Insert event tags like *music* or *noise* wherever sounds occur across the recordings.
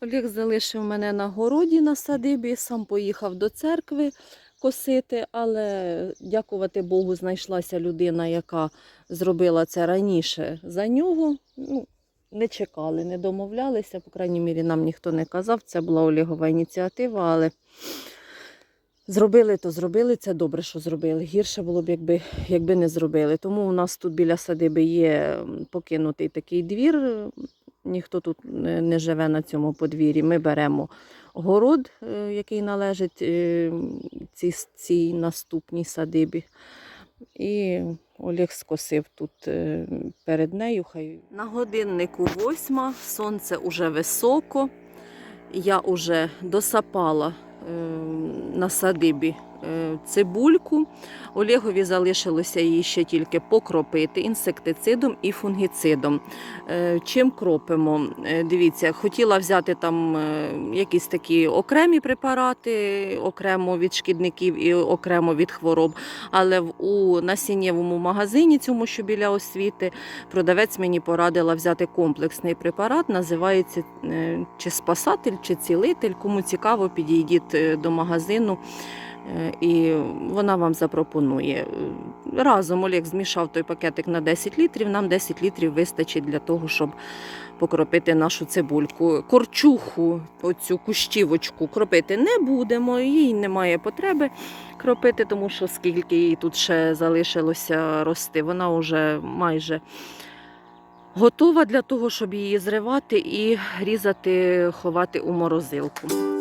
Олег залишив мене на городі на садибі, сам поїхав до церкви косити, але дякувати Богу, знайшлася людина, яка зробила це раніше за нього. Ну, не чекали, не домовлялися, по крайній мірі, нам ніхто не казав. Це була Олегова ініціатива, але зробили, то зробили. Це добре, що зробили. Гірше було б, якби, якби не зробили. Тому у нас тут біля садиби є покинутий такий двір. Ніхто тут не живе на цьому подвір'ї. Ми беремо город, е, який належить е, цій, цій наступній садибі. І Олег скосив тут е, перед нею. Хай на годиннику восьма, сонце уже високо. Я вже досапала е, на садибі цибульку. Олегові залишилося її ще тільки покропити інсектицидом і фунгіцидом. Е, Чим кропимо? Е, Дивіться, хотіла взяти там е, якісь такі окремі препарати, окремо від шкідників і окремо від хвороб. Але у насіннєвому магазині, цьому що біля освіти, продавець мені порадила взяти комплексний препарат, називається е, чи спасатель, чи цілитель. Кому цікаво, підійдіть е, до магазину. Е, І вона вам запропонує. Е, Разом Олег змішав той пакетик на 10 літрів. Нам 10 літрів вистачить для того, щоб покропити нашу цибульку. Корчуху, оцю кущівочку, кропити не будемо, їй немає потреби кропити, тому що скільки їй тут ще залишилося рости, вона вже майже готова для того, щоб її зривати і різати, ховати у морозилку.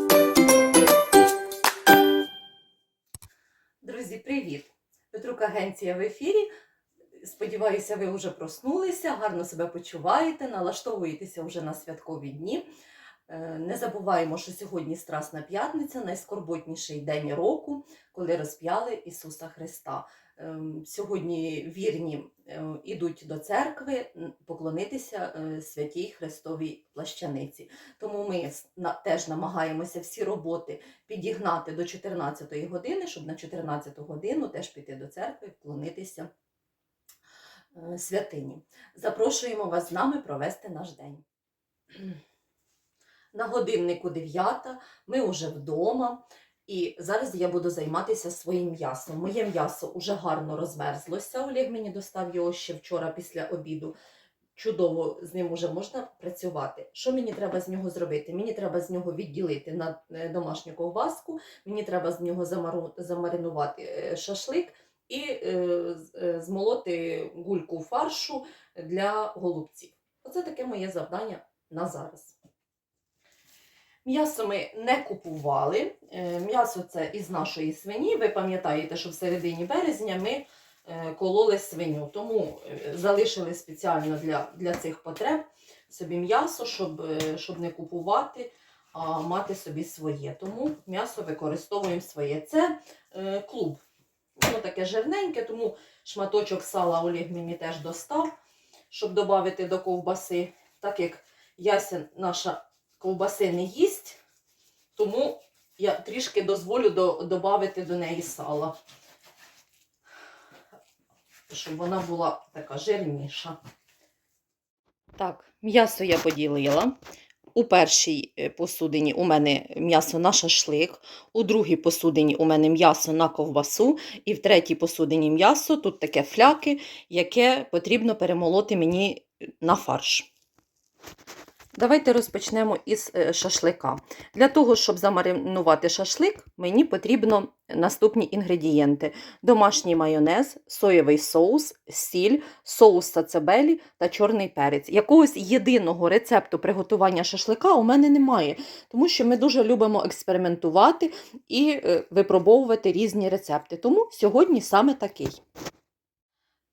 Друзі, привіт! Петрук Агенція в ефірі. Сподіваюся, ви вже проснулися, гарно себе почуваєте, налаштовуєтеся вже на святкові дні. Е, Не забуваємо, що сьогодні Страсна п'ятниця, найскорботніший день року, коли розп'яли Ісуса Христа. Ем, Сьогодні вірні е, ідуть до церкви поклонитися е, святій Христовій плащаниці. Тому ми теж намагаємося всі роботи підігнати до 14-ї години, щоб на 14 годину теж піти до церкви, вклонитися е, святині. Запрошуємо вас з нами провести наш день. На годиннику 9, ми вже вдома. І зараз я буду займатися своїм м'ясом. Моє м'ясо вже гарно розмерзлося. Олег мені достав його ще вчора після обіду. Чудово, з ним вже можна працювати. Що мені треба з нього зробити? Мені треба з нього відділити на е, домашню ковбаску, мені треба з нього замаринувати е, шашлик і е, е, змолоти гульку фаршу для голубців. Оце таке моє завдання на зараз. М'ясо ми не купували. Е, М'ясо це із нашої свині. Ви пам'ятаєте, що в середині березня ми е, кололи свиню, тому е, залишили спеціально для, для цих потреб собі м'ясо, щоб, щоб не купувати, а мати собі своє. Тому м'ясо використовуємо своє. Це клуб. Воно таке жирненьке, тому шматочок сала Олег мені теж достав, щоб додати до ковбаси. Так як Яся наша ковбаси не їсть, тому я трішки дозволю додати до неї сала, щоб вона була така жирніша. Так, м'ясо я поділила. У першій е, посудині у мене м'ясо на шашлик, у другій посудині у мене м'ясо на ковбасу, і в третій посудині м'ясо тут таке фляки, яке потрібно перемолоти мені на фарш. Давайте розпочнемо із е, шашлика. Для того, щоб замаринувати шашлик, мені потрібно наступні інгредієнти: домашній майонез, соєвий соус, сіль, соус сацебелі та чорний перець. Якогось єдиного рецепту приготування шашлика у мене немає, тому що ми дуже любимо експериментувати і е, випробовувати різні рецепти. Тому сьогодні саме такий.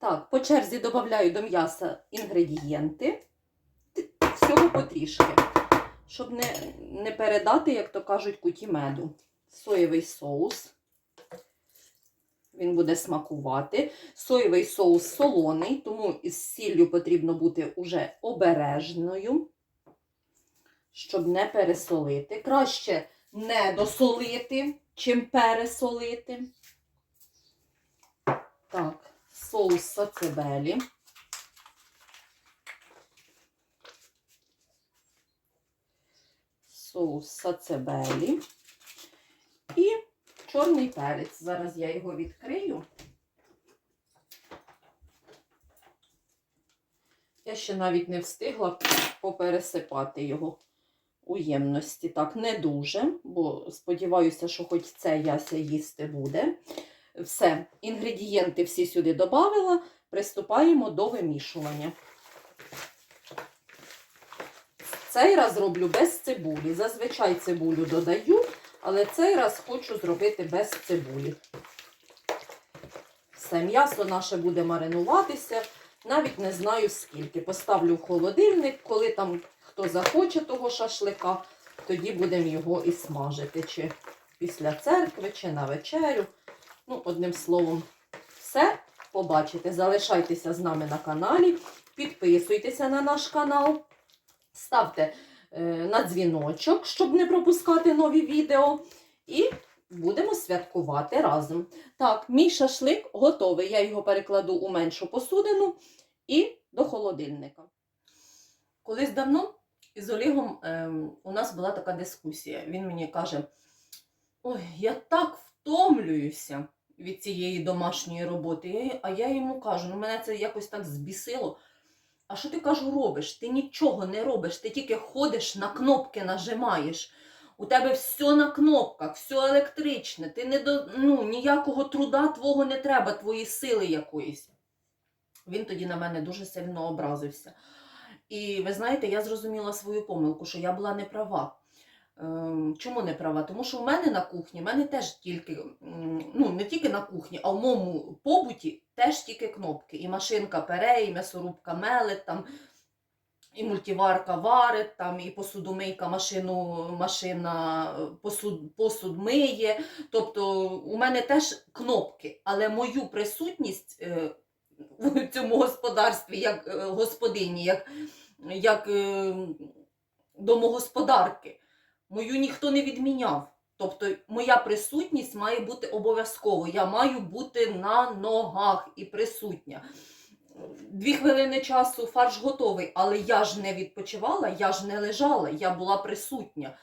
Так, по черзі додаю до м'яса інгредієнти всього потрішки, щоб не, не передати, як то кажуть, куті меду. Соєвий соус. Він буде смакувати. Соєвий соус солоний, тому із сіллю потрібно бути уже обережною, щоб не пересолити. Краще не досолити, чим пересолити. Так, соус сацебелі. Соус сацебелі і чорний перець. Зараз я його відкрию. Я ще навіть не встигла попересипати його у ємності. Так, не дуже, бо сподіваюся, що хоч це яся їсти буде. Все, інгредієнти всі сюди додавила. Приступаємо до вимішування. Цей раз роблю без цибулі. Зазвичай цибулю додаю, але цей раз хочу зробити без цибулі. Все, м'ясо наше буде маринуватися. Навіть не знаю скільки. Поставлю в холодильник, коли там хто захоче того шашлика, тоді будемо його і смажити. Чи після церкви, чи на вечерю. Ну, одним словом, все побачите. Залишайтеся з нами на каналі, підписуйтеся на наш канал, ставте е, на дзвіночок, щоб не пропускати нові відео. І будемо святкувати разом. Так, мій шашлик готовий. Я його перекладу у меншу посудину і до холодильника. Колись давно із Олігом ем, у нас була така дискусія. Він мені каже: Ой, я так втомлююся від цієї домашньої роботи. А я йому кажу, ну мене це якось так збісило. А що ти кажу, робиш? Ти нічого не робиш, ти тільки ходиш на кнопки нажимаєш. У тебе все на кнопках, все електричне. Ти не до ну, ніякого труда твого не треба, твої сили якоїсь. Він тоді на мене дуже сильно образився. І ви знаєте, я зрозуміла свою помилку, що я була не права. Ем, Чому не права? Тому що в мене на кухні, в мене теж тільки, ну не тільки на кухні, а в моєму побуті теж тільки кнопки. І машинка пере, і м'ясорубка мелить, там, і мультиварка варить, там, і посудомийка машину, машина е, посуд, посуд миє. Тобто у мене теж кнопки, але мою присутність е, в цьому господарстві як е, господині, як, як е, домогосподарки, мою ніхто не відміняв. Тобто моя присутність має бути обов'язково. Я маю бути на ногах і присутня. Дві хвилини часу фарш готовий, але я ж не відпочивала, я ж не лежала, я була присутня.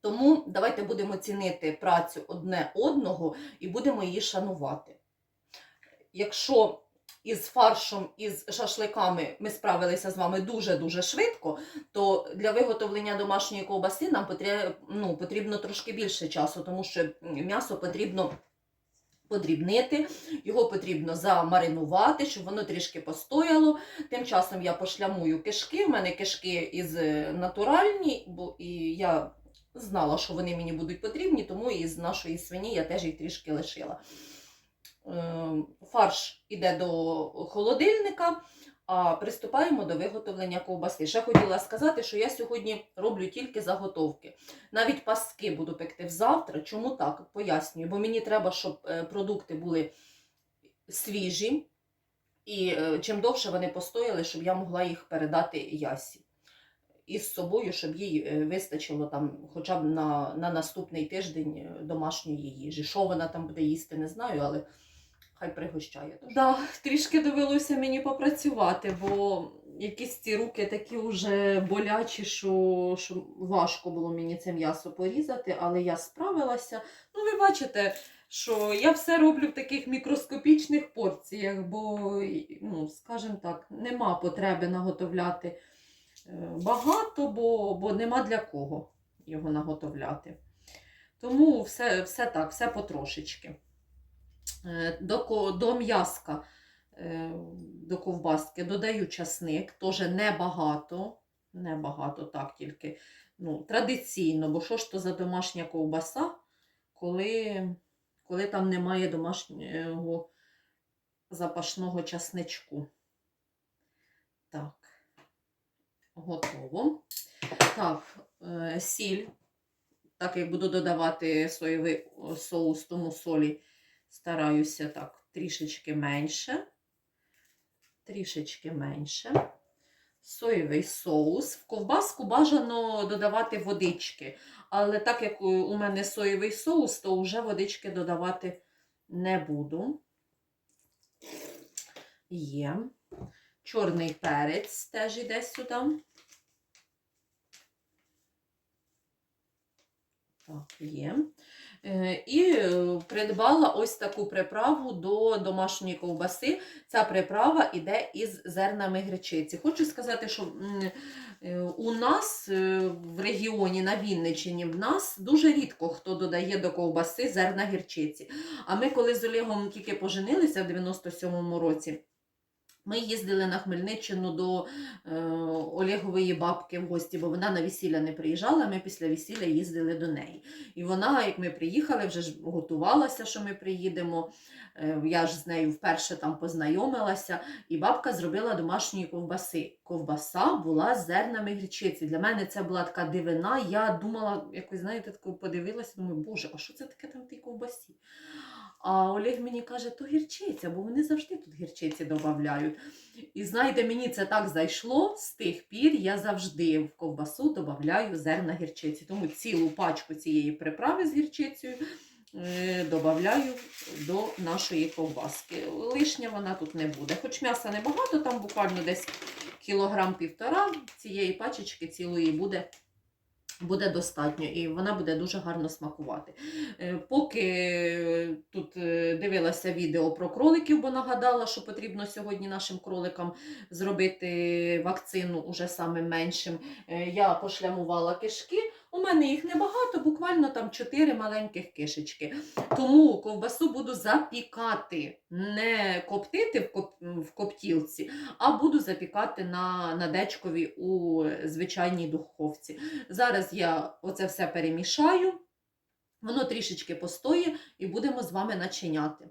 Тому давайте будемо цінити працю одне одного і будемо її шанувати. Якщо із фаршом, із шашликами ми справилися з вами дуже-дуже швидко, то для виготовлення домашньої ковбаси нам потрібно, ну, потрібно трошки більше часу, тому що м'ясо потрібно подрібнити, його потрібно замаринувати, щоб воно трішки постояло. Тим часом я пошлямую кишки. У мене кишки із е, натуральні, бо і я знала, що вони мені будуть потрібні, тому із нашої свині я теж їх трішки лишила. Е, Фарш іде до холодильника, а приступаємо до виготовлення ковбаси. Ще хотіла сказати, що я сьогодні роблю тільки заготовки. Навіть пастки буду пекти завтра. Чому так? Пояснюю, бо мені треба, щоб е, продукти були свіжі, і е, чим довше вони постояли, щоб я могла їх передати ясі. Із собою, щоб їй е, вистачило там хоча б на, на наступний тиждень домашньої їжі. Що вона там буде їсти, не знаю, але хай пригощає. Так, да, трішки довелося мені попрацювати, бо якісь ці руки такі вже болячі, що, що важко було мені це м'ясо порізати, але я справилася. Ну, ви бачите, що я все роблю в таких мікроскопічних порціях, бо, ну, скажімо так, нема потреби наготовляти е, багато, бо, бо нема для кого його наготовляти. Тому все, все так, все потрошечки. Е, До, до м'яска, е, до ковбаски додаю часник, теж небагато, небагато, так тільки ну, традиційно, бо що ж то за домашня ковбаса, коли, коли там немає домашнього запашного часничку. Так, готово. Так, е, сіль. Так як буду додавати соєвий соус, тому солі стараюся так трішечки менше. Трішечки менше. Соєвий соус. В ковбаску бажано додавати водички. Але так як у мене соєвий соус, то вже водички додавати не буду. Є. Чорний перець теж іде сюди. Так, є. Е, І е, придбала ось таку приправу до домашньої ковбаси. Ця приправа йде із зернами гречиці. Хочу сказати, що е, у нас в регіоні на Вінниччині в нас дуже рідко хто додає до ковбаси зерна гірчиці. А ми, коли з Олегом тільки поженилися в 97-му році, ми їздили на Хмельниччину до е, Олегової бабки в гості, бо вона на весілля не приїжджала. Ми після весілля їздили до неї. І вона, як ми приїхали, вже ж готувалася, що ми приїдемо. Е, Я ж з нею вперше там познайомилася, і бабка зробила домашньої ковбаси. Ковбаса була з зернами гречиці. Для мене це була така дивина. Я думала, якось, знаєте, подивилася, думаю, боже, а що це таке там в тій ковбасі? А Олег мені каже, то гірчиця, бо вони завжди тут гірчиці додають. І знаєте, мені це так зайшло з тих пір, я завжди в ковбасу додаю зерна гірчиці. Тому цілу пачку цієї приправи з гірчицею е, додаю до нашої ковбаски. Лишня вона тут не буде. Хоч м'яса небагато, там буквально десь кілограм півтора цієї пачечки цілої буде. Буде достатньо і вона буде дуже гарно смакувати. Е, Поки тут е, дивилася відео про кроликів, бо нагадала, що потрібно сьогодні нашим кроликам зробити вакцину уже саме меншим, е, я пошлямувала кишки. У мене їх небагато, буквально там 4 маленьких кишечки. Тому ковбасу буду запікати, не коптити в, коп... в коптілці, а буду запікати на, на дечкові у звичайній духовці. Зараз я оце все перемішаю, воно трішечки постоє і будемо з вами начиняти.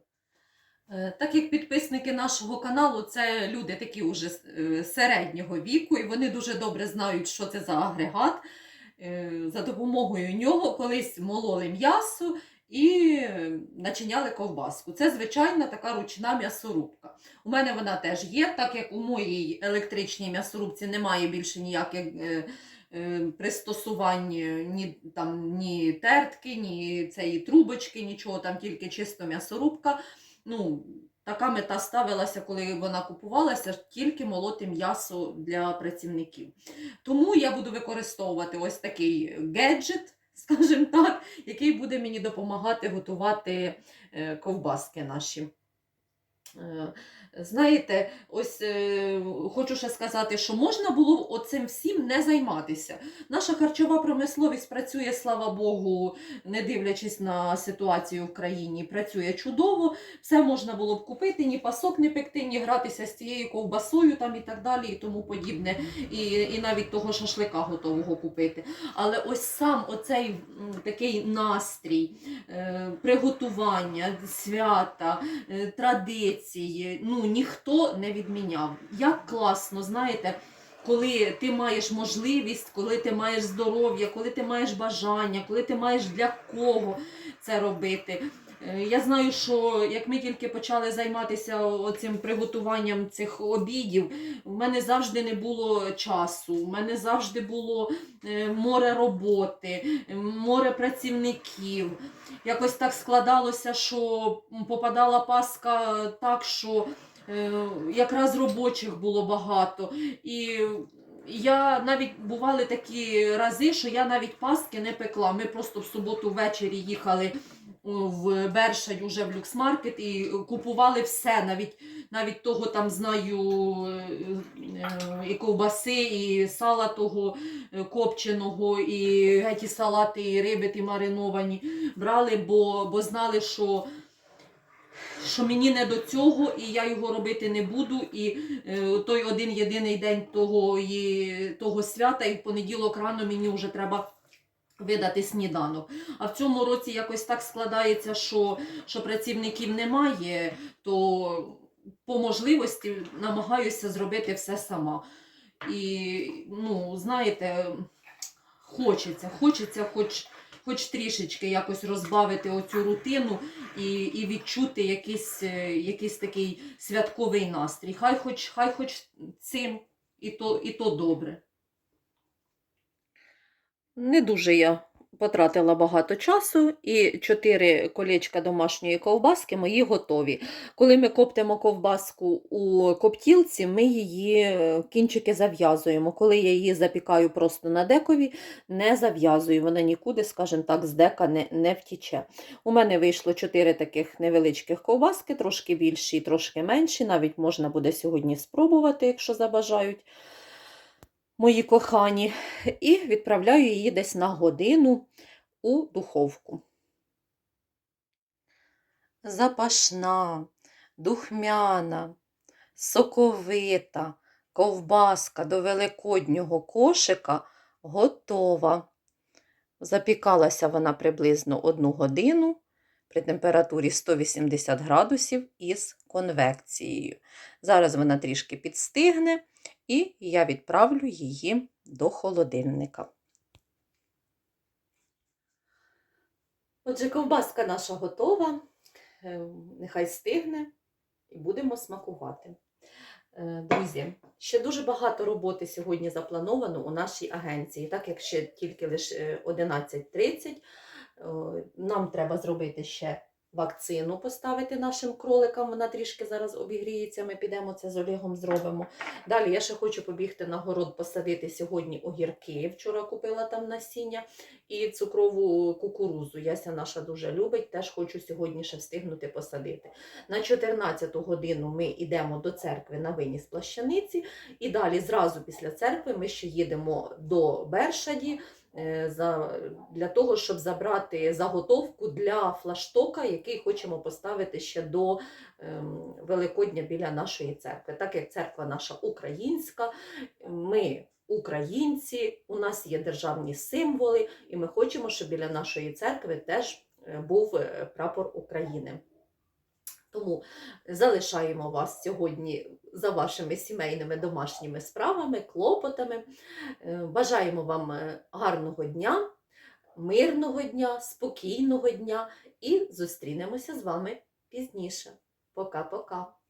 Е, Так як підписники нашого каналу це люди такі уже е, середнього віку, і вони дуже добре знають, що це за агрегат. Е, За допомогою нього колись мололи м'ясо і начиняли ковбаску. Це звичайна така ручна м'ясорубка. У мене вона теж є, так як у моїй електричній м'ясорубці немає більше ніяких е, е, пристосувань, е, ні, там, ні тертки, ні цієї трубочки, нічого, там тільки чисто м'ясорубка. Ну, така мета ставилася, коли вона купувалася, тільки молоти м'ясо для працівників. Тому я буду використовувати ось такий гаджет, *laughs* скажімо так, який буде мені допомагати готувати е, ковбаски наші. Е, Знаєте, ось е, хочу ще сказати, що можна було оцим всім не займатися. Наша харчова промисловість працює, слава Богу, не дивлячись на ситуацію в країні, працює чудово. Все можна було б купити, ні пасок не пекти, ні гратися з цією ковбасою там і так далі, і тому подібне, і, і навіть того шашлика готового купити. Але ось сам оцей такий настрій, е, приготування, свята, е, традиції, ну ніхто не відміняв. Як класно, знаєте. Коли ти маєш можливість, коли ти маєш здоров'я, коли ти маєш бажання, коли ти маєш для кого це робити. Е, Я знаю, що як ми тільки почали займатися цим приготуванням цих обідів, в мене завжди не було часу, в мене завжди було е, море роботи, море працівників. Якось так складалося, що попадала паска так, що е, якраз робочих було багато. І я навіть бували такі рази, що я навіть паски не пекла. Ми просто в суботу ввечері їхали в Бершадь уже в люксмаркет і купували все, навіть навіть того там знаю е, е, і ковбаси, і сала того е, копченого, і геті салати, і риби ті мариновані брали, бо, бо знали, що що мені не до цього, і я його робити не буду. І е, той один єдиний день того, і, того свята, і в понеділок рано мені вже треба видати сніданок. А в цьому році якось так складається, що, що працівників немає, то по можливості намагаюся зробити все сама. І, ну, знаєте, хочеться, хочеться хоч хоч трішечки якось розбавити оцю рутину і, і відчути якийсь, е, якийсь такий святковий настрій. Хай хоч, хай хоч цим і то, і то добре. Не дуже я потратила багато часу, і 4 колечка домашньої ковбаски мої готові. Коли ми коптимо ковбаску у коптілці, ми її е, кінчики зав'язуємо. Коли я її запікаю просто на декові, не зав'язую, вона нікуди, скажімо так, з дека не, не втіче. У мене вийшло 4 таких невеличких ковбаски, трошки більші, і трошки менші. Навіть можна буде сьогодні спробувати, якщо забажають мої кохані. І відправляю її десь на годину у духовку. Запашна, духмяна, соковита ковбаска до великоднього кошика готова. Запікалася вона приблизно одну годину при температурі 180 градусів із конвекцією. Зараз вона трішки підстигне, і я відправлю її до холодильника. Отже, ковбаска наша готова. Е, Нехай стигне і будемо смакувати. Е, Друзі, ще дуже багато роботи сьогодні заплановано у нашій агенції, так як ще тільки лише 11.30. е, Нам треба зробити ще вакцину, поставити нашим кроликам. Вона трішки зараз обігріється. Ми підемо це з Олегом зробимо. Далі я ще хочу побігти на город, посадити сьогодні огірки. Вчора купила там насіння і цукрову кукурузу. Яся наша дуже любить. Теж хочу сьогодні ще встигнути посадити. На 14 годину ми йдемо до церкви на виніс плащаниці, і далі зразу після церкви ми ще їдемо до Бершаді. Е, для того, щоб забрати заготовку для флаштока, який хочемо поставити ще до ем, Великодня біля нашої церкви. Так як церква наша українська, ми українці, у нас є державні символи, і ми хочемо, щоб біля нашої церкви теж е, був е, прапор України. Тому залишаємо вас сьогодні за вашими сімейними домашніми справами, клопотами. Е, Бажаємо вам е, гарного дня, мирного дня, спокійного дня і зустрінемося з вами пізніше. Пока-пока.